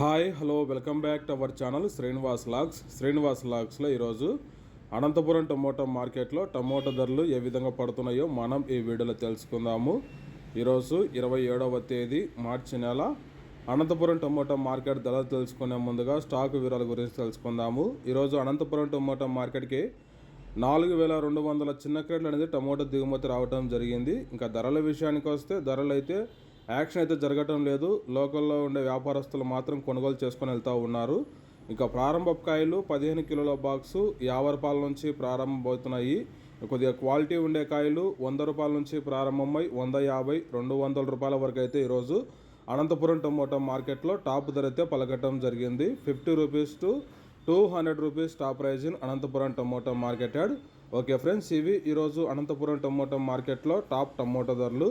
Hi hello welcome back to our channel Srinivas logs. Srinivas లాగ్స్లో ఈరోజు Anantapuram tomato మార్కెట్లో tomato ధరలు ఏ విధంగా పడుతున్నాయో మనం ఈ వీడియోలో తెలుసుకుందాము. ఈరోజు ఇరవై ఏడవ తేదీ మార్చి నెల. అనంతపురం టమోటా మార్కెట్ ధరలు తెలుసుకునే ముందుగా స్టాక్ వివరాల గురించి తెలుసుకుందాము. ఈరోజు అనంతపురం టమోటా మార్కెట్కి నాలుగు వేల రెండు వందల చిన్న క్రేట్లు అనేది టమోటా దిగుమతి రావడం జరిగింది. ఇంకా ధరల విషయానికి వస్తే ధరలు అయితే యాక్షన్ అయితే జరగటం లేదు. లోకల్లో ఉండే వ్యాపారస్తులు మాత్రం కొనుగోలు చేసుకొని వెళ్తూ ఉన్నారు. ఇంకా ప్రారంభ కాయలు పదిహేను కిలోల బాక్సు యాభై రూపాయల నుంచి ప్రారంభమవుతున్నాయి. కొద్దిగా క్వాలిటీ ఉండే కాయలు వంద రూపాయల నుంచి ప్రారంభమై వంద యాభై రెండు వందల రూపాయల వరకు అయితే ఈరోజు అనంతపురం టమోటా మార్కెట్లో టాప్ ధర అయితే పలకటం జరిగింది. Fifty rupees to two hundred rupees top price in Anantapur tomato market add okay friends ఇవి ఈరోజు అనంతపురం టమోటా మార్కెట్లో టాప్ టమోటా ధరలు.